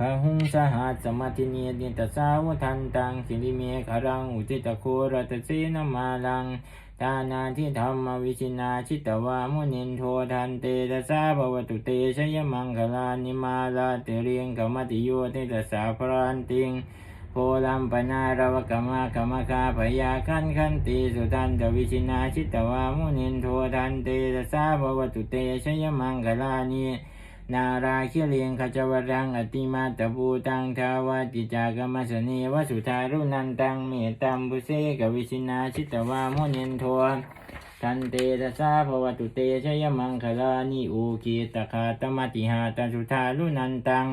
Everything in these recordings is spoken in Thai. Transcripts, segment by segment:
พระหุงสหัสสมัติเนียดิตสาวทันตังสิริเมฆรังอุจิตโครัตเสนมาลังทานาทิธรรมวิชินาชิตวามุนินโททันเตตสาภวตุเตชยมังคลานิมาลาเตเรียงกมติโยเตตสาพรานติงโพลัมปนารวกมากมคาพยาคันคันติสุตันตวิชินาชิตวามุนินโททันเตตสาภวตุเตชยมังคลานิ นาราคิเลียงขจวรังอติมาตบูตังทาวาติจากมัสเนวสุธารุนันตังเมตตัมบุเสกวิชินาชิตวามุนินโททันเตตสาภวตุเตชยมังคลานิอุกิตคาตมติหาตสุธารุนันตัง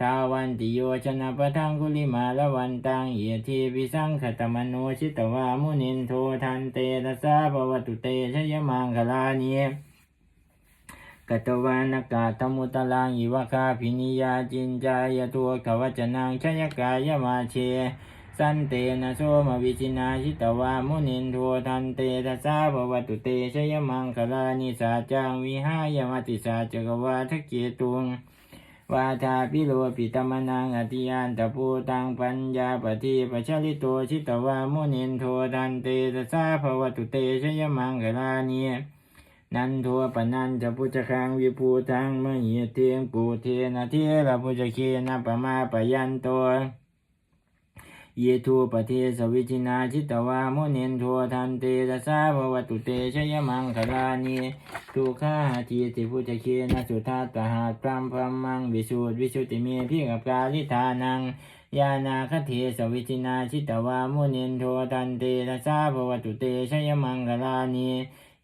ทาวันติโยชนะปะทังกุลิมาละวันตังเยทีปิสังขตมโนชิตวามุนินโททันเตตสาภวตุเตชยมังคลานี กตวานากาธมุตลังอิวะคาพินิยาจินจายตัวขวัจนังชยกายมาเช สันเตนะโสมวิชินาชิตวามุนินโททันเตตสาภวตุเตชยมังคลานิสาจังวิหายมติสาจกวาทเกตุงวาทาพิโลปิตมนังอธิยานตะปูตังปัญญาปฏิปัชลิโตชิตวามุนินโทดันเตตสาภวตุเตชยมังกลานี นันโทปนันจะพุจคังวิภูตังเมหิเทียงปูเทนะเทระพุจเคนะปมาปยันโตเยทูปเทสวิจินาชิตวามุเนินโททันเตตสาภวตุเตชยมังคลานีทุกขาทีติพุจเคนะสุทัตหาพรัมพรมังวิสุทธิวิสุทธิเมพิกับกาลิธานังยานาคเทสวิจินาชิตวามุเนินโททันเตตสาภวตุเตชยมังคลานี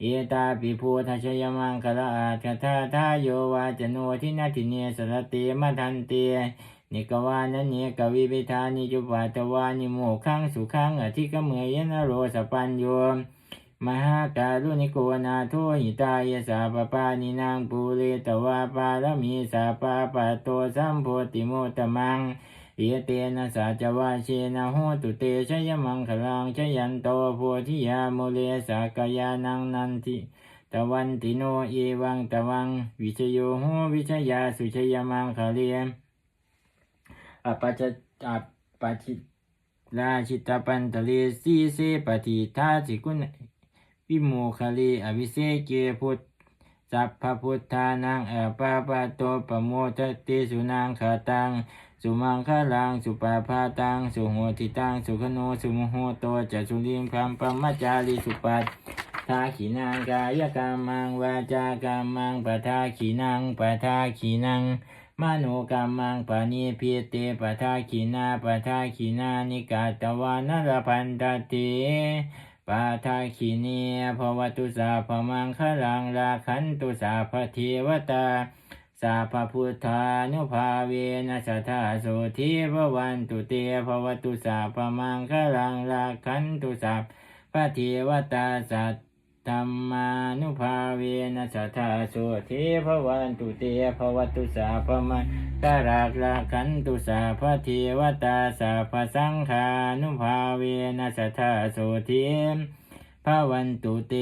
เอตาปิภูทัชยมังคลาอาคทาทาโยวาจโนทินาทิเนสรติมาทันเตนิกวานันเนกวิปิธานิจุปาตวานิโมขังสุขังอธิกเมยนโรสปัญโยมหาการุณิโกนาโทหิตายสาปปานินางปูเรตวาปารมีสาปาปะโตสัมโพติโมตมัง เยเตนะสาจวาเชนะโหตุเตชยมังคลังชยันโตโพธิยาโมเลสากายานังนันติตะวันติโนเอวังตะวัง วิชโยโหวิชยาสุชยมังคเลมอปัจจอปัจิราชิตปันตะเลสีเสปฏิทาสิกุณวิโมคเลอวิเศเกพุท สัพพพุทธานังอปาปะโตปโมทะเตสุนางขาตัง สุมังคลัง สุปาพาตัง สุโหติตัง สุขโน สุโมโหโตจะสุลิมพัมปัมัจจาริสุปัตทาขีนางกายกามังวาจากามังปะทาขีนางปะทาขีนางมโนกรรมังปานิพิเตปะทาขีนาปะทาขีนานิกาตวานรพันตติ ปาทาคีเนภวตุสาพมังคลังราคันตุสาพเทวตาสาพพุทธานุภาเวนัสธาโสธีพวันตุเตภวตุสาพมังคลังราคันตุสาพเทวตาสัต ธรรมานุภาเวนัสธาโสเทพวันตุเตภวตุสาพมันตรากลาขันตุสาพเทวตาสาพสังขานุภาเวนัสธาโสเทพวันตุเต